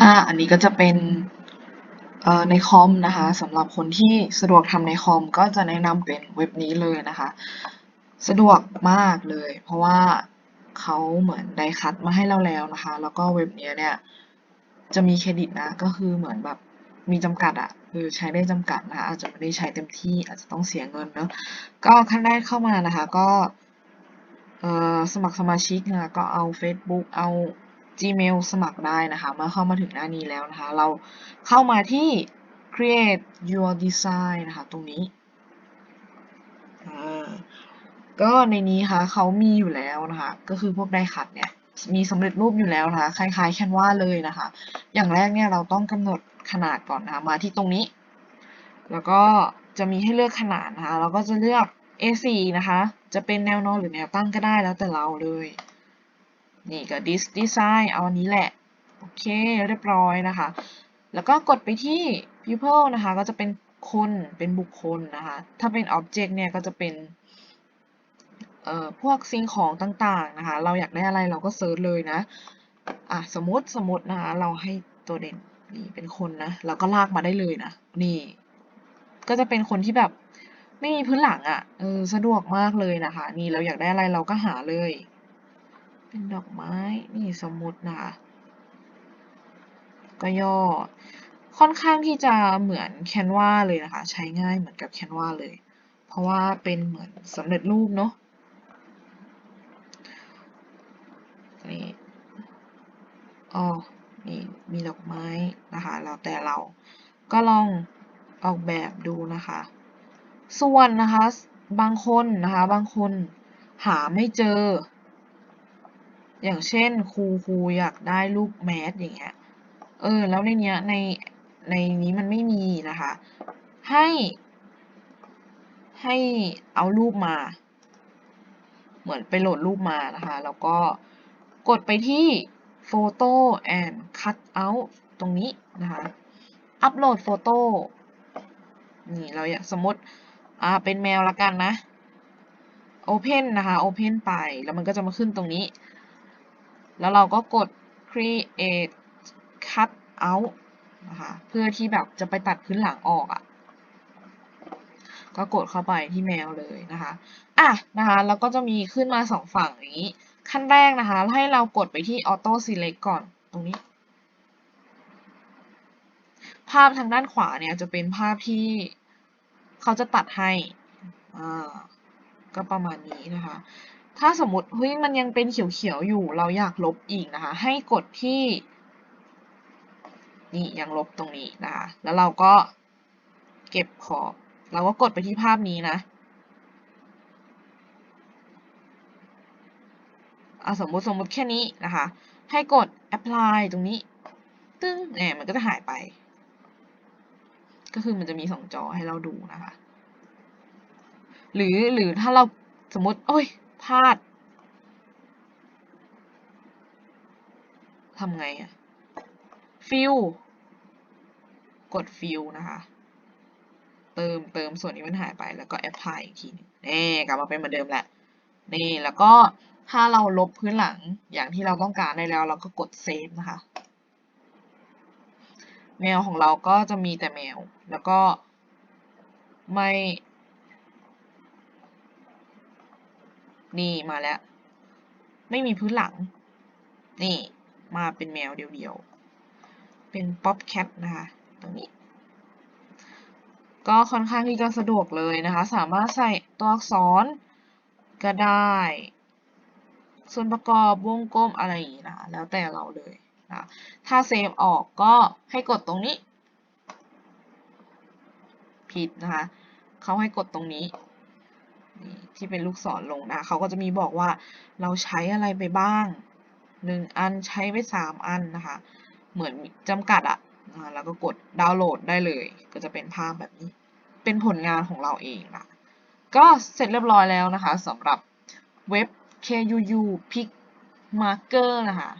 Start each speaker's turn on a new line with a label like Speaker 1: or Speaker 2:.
Speaker 1: อ่า อันนี้ก็จะเป็นเอ่อในคอมนะคะสำหรับคนที่สะดวกทำในคอมก็จะแนะนำเป็นเว็บนี้เลยนะคะ สะดวกมากเลย เพราะว่าเขาเหมือนได้คัดมาให้เราแล้วนะคะ แล้วก็เว็บนี้เนี่ยจะมีเครดิตนะ ก็คือเหมือนแบบมีจำกัดอะคือใช้ได้จำกัดนะคะ อาจจะไม่ได้ใช้เต็มที่อาจจะต้องเสียเงินเนาะก็ขั้นแรกเข้ามานะคะ ก็สมัครสมาชิกนะคะก็เอา Facebook เอา Gmail สมัครได้นะคะ เมื่อเข้ามาถึงหน้านี้แล้วนะคะ เราเข้ามาที่ create your design นะคะ ตรงนี้ ก็ในนี้ค่ะเขามีอยู่แล้วนะคะ ก็คือพวกได้คัดเนี่ยมีสำเร็จรูปอยู่แล้วนะคะ คล้ายๆ Canva เลยนะคะ อย่างแรกเนี่ยเราต้องกำหนดขนาดก่อนนะคะมาที่ตรงนี้ แล้วก็จะมีให้เลือกขนาดนะคะ เราก็จะเลือก A4 นะคะ จะเป็นแนวนอนหรือแนวตั้งก็ได้แล้วแต่เราเลย นี่ก็ dis design เอาอันนี้แหละ โอเค เรียบร้อยนะคะ แล้วก็กดไปที่ people นะคะ ก็จะเป็นคนเป็นบุคคลนะคะ ถ้าเป็น object เนี่ยก็จะเป็นเอ่อพวกสิ่งของต่างๆนะคะ เราอยากได้อะไรเราก็เซิร์ชเลยนะ อะสมมติสมมตินะคะ เราให้ตัวเด่นนี่เป็นคนนะ เราก็ลากมาได้เลยนะ นี่ ก็จะเป็นคนที่แบบไม่มีพื้นหลังอะ่ะ เออ สะดวกมากเลยนะคะ นี่เราอยากได้อะไรเราก็หาเลย เป็นดอกไม้ นี่สมมุตินะคะก็ย่อ ค่อนข้างที่จะเหมือน Canva เลยนะคะ ใช้ง่ายเหมือนกับ Canva เลย เพราะว่าเป็นเหมือนสำเร็จรูปเนาะนี่อ๋อนี่มีดอกไม้นะคะแล้วแต่เราก็ลองออกแบบดูนะคะ ส่วนนะคะบางคนนะคะบางคนหาไม่เจอ อย่างเช่นครูครูอยากได้รูปแมสอย่างเงี้ย เออ แล้วในเนี้ยในในนี้มันไม่มีนะคะ ให้ ให้เอารูปมา เหมือนไปโหลดรูปมานะคะ แล้วก็กดไปที่ Photo and Cut out ตรงนี้นะคะ อัปโหลดโฟโต้ นี่เราอยากสมมติ อ่า เป็นแมวละกันนะ Open นะคะ Open ไป แล้วมันก็จะมาขึ้นตรงนี้ แล้วเราก็กด create cut out นะคะเพื่อที่แบบจะไปตัดพื้นหลังออกอะ่ะ ก็กดเข้าไปที่แมวเลยนะคะอะนะคะแล้วก็จะมีขึ้นมาสองฝั่งอย่างนี้ ขั้นแรกนะคะ ให้เรากดไปที่ auto select ก่อนตรงนี้ ภาพทางด้านขวาเนี่ยจะเป็นภาพที่เขาจะตัดให้อ่าก็ประมาณนี้นะคะ ถ้าสมมติเฮ้ยมันยังเป็นเขียวๆอยู่ เราอยากลบอีกนะคะ ให้กดที่นี่ยังลบตรงนี้นะคะ แล้วเราก็เก็บขอบ เราก็กดไปที่ภาพนี้นะเอาสมมติสมมติแค่นี้นะคะ ให้กด apply ตรงนี้ ตึ้งเนี่ยมันก็จะหายไป ก็คือมันจะมีสองจอให้เราดูนะคะ หรือหรือถ้าเราสมมติ โอ้ย พลาดทำไงอะฟิลกดฟิลนะคะ เติมเติมส่วนนี้มันหายไปแล้วก็แอปพลายอีกทีนึงนี่กลับมาเป็นเหมือนเดิมแหละ นี่แล้วก็ถ้าเราลบพื้นหลังอย่างที่เราต้องการได้แล้ว เราก็กดเซฟนะคะ แมวของเราก็จะมีแต่แมว แล้วก็ไม่ นี่มาแล้ว ไม่มีพื้นหลัง นี่ มาเป็นแมวเดียวๆ เป็นป๊อปแคทนะคะ ตรงนี้ ก็ค่อนข้างที่จะสะดวกเลยนะคะ สามารถใส่ตัวอักษรก็ได้ ส่วนประกอบวงกลมอะไรอย่างนี้นะคะแล้วแต่เราเลยนะถ้าเซฟออกก็ให้กดตรงนี้ ผิดนะคะ เขาให้กดตรงนี้ ที่เป็นลูกศรลงนะเขาก็จะมีบอกว่าเราใช้อะไรไปบ้างหนึ่งอันใช้ไปสามอันนะคะ เหมือนจำกัดอะ่ะแล้วก็กดดาวน์โหลดได้เลย ก็จะเป็นภาพแบบนี้ เป็นผลงานของเราเองนะก็เสร็จเรียบร้อยแล้วนะคะสำหรับเว็บ KUU Pick Marker นะคะ